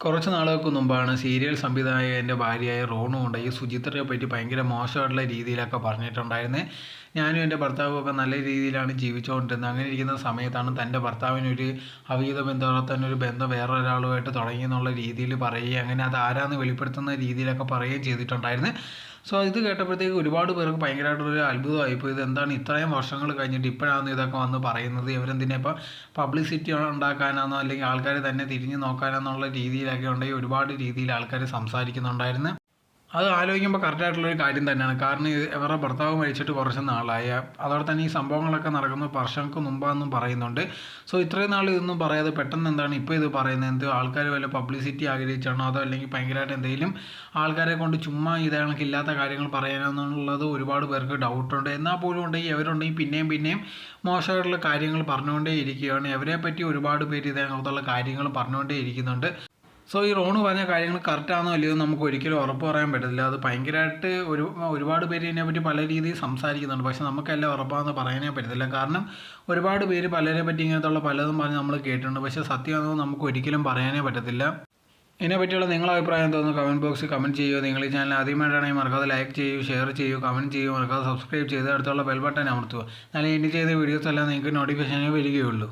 കുറച്ച് നാളുകൾക്ക് മുമ്പാണ് സീരിയൽ സംവിധായകന്റെ ഭാര്യയായ റോണു ഈ സുചിത്രയെ പറ്റി ഭയങ്കര മോശമായിട്ടുള്ള രീതിയിലൊക്കെ പറഞ്ഞിട്ടുണ്ടായിരുന്നത് ഞാനും എന്റെ ഭർത്താവും ഒക്കെ നല്ല രീതിയിലാണ് ജീവിച്ചുകൊണ്ടിരുന്നത്. അങ്ങനെ ഇരിക്കുന്ന സമയത്താണ് തന്റെ ഭർത്താവിനൊരു അവിഹിത തന്നെ ഒരു ബന്ധം വേറൊരാളുമായിട്ട് തുടങ്ങി എന്നുള്ള രീതിയിൽ പറയുകയും അങ്ങനെ അത് ആരാന്ന് വെളിപ്പെടുത്തുന്ന രീതിയിലൊക്കെ പറയുകയും ചെയ്തിട്ടുണ്ടായിരുന്നു. സോ ഇത് കേട്ടപ്പോഴത്തേക്ക് ഒരുപാട് പേർക്ക് ഭയങ്കരമായിട്ടൊരു അത്ഭുതമായിപ്പോൾ ഇത് എന്താണ് ഇത്രയും വർഷങ്ങൾ കഴിഞ്ഞിട്ട് ഇപ്പോഴാണ് ഇതൊക്കെ വന്ന് പറയുന്നത്? ഇവരെന്തിനെ ഇപ്പോൾ പബ്ലിസിറ്റി ഉണ്ടാക്കാനാണോ അല്ലെങ്കിൽ ആൾക്കാർ തന്നെ തിരിഞ്ഞ് നോക്കാനാണെന്നുള്ള രീതിയിലൊക്കെ ഉണ്ടെങ്കിൽ ഒരുപാട് രീതിയിൽ ആൾക്കാർ സംസാരിക്കുന്നുണ്ടായിരുന്നു. അത് ആലോചിക്കുമ്പോൾ കറക്റ്റായിട്ടുള്ളൊരു കാര്യം തന്നെയാണ്. കാരണം ഇവരുടെ ഭർത്താവ് മരിച്ചിട്ട് കുറച്ച് നാളായി. അതോടെ തന്നെ ഈ സംഭവങ്ങളൊക്കെ നടക്കുന്നത് വർഷങ്ങൾക്ക് മുമ്പാണെന്നും പറയുന്നുണ്ട്. സോ ഇത്രയും നാൾ ഇതൊന്നും പറയാതെ പെട്ടെന്ന് എന്താണ് ഇപ്പോൾ ഇത് പറയുന്നത്? എന്ത് ആൾക്കാർ വല്ല പബ്ലിസിറ്റി ആഗ്രഹിച്ചാണോ? അതോ അല്ലെങ്കിൽ ഭയങ്കരമായിട്ട് എന്തെങ്കിലും ആൾക്കാരെ കൊണ്ട് ചുമ്മാ ഇതാണെങ്കിൽ ഇല്ലാത്ത കാര്യങ്ങൾ പറയാനെന്നുള്ളത് ഒരുപാട് പേർക്ക് ഡൗട്ടുണ്ട് എന്നാൽ പോലും ഉണ്ടെങ്കിൽ അവരുണ്ടെങ്കിൽ പിന്നെയും പിന്നെയും മോശമായിട്ടുള്ള കാര്യങ്ങൾ പറഞ്ഞുകൊണ്ടേ ഇരിക്കുകയാണ്. ഇവരെ പറ്റി ഒരുപാട് പേര് ഇതിനകത്തുള്ള കാര്യങ്ങൾ പറഞ്ഞുകൊണ്ടേ ഇരിക്കുന്നുണ്ട്. സോ ഈ റോണ് പറഞ്ഞ കാര്യങ്ങൾ കറക്റ്റാണോ അല്ലയോ നമുക്ക് ഒരിക്കലും ഉറപ്പ് പറയാൻ പറ്റത്തില്ല. അത് ഭയങ്കരമായിട്ട് ഒരു ഒരുപാട് പേര് ഇതിനെപ്പറ്റി പല രീതിയിൽ സംസാരിക്കുന്നുണ്ട്. പക്ഷെ നമുക്കെല്ലാം ഉറപ്പാണെന്ന് പറയാനേ പറ്റത്തില്ല. കാരണം ഒരുപാട് പേര് പലരെ പറ്റി ഇങ്ങനത്തുള്ള പലതും പറഞ്ഞ് നമ്മൾ കേട്ടിട്ടുണ്ട്. പക്ഷേ സത്യമാണെന്ന് നമുക്ക് ഒരിക്കലും പറയാനേ പറ്റത്തില്ല. ഇതിനെ പറ്റിയുള്ള നിങ്ങളുടെ അഭിപ്രായം തോന്നുന്നു കമന്റ് ബോക്സിൽ കമന്റ് ചെയ്യുക. നിങ്ങൾ ഈ ചാനൽ ആദ്യമായിട്ടാണെങ്കിൽ മറക്കാതെ ലൈക്ക് ചെയ്യൂ ഷെയർ ചെയ്യൂ കമന്റ് ചെയ്യൂ മറക്കാതെ സബ്സ്ക്രൈബ് ചെയ്ത് അടുത്തുള്ള ബെൽ ബട്ടൺ അമർത്തുക. എന്നാലേ ഇനി ചെയ്ത വീഡിയോസ് എല്ലാം നിങ്ങൾക്ക് നോട്ടിഫിക്കേഷനേ വരികയുള്ളൂ.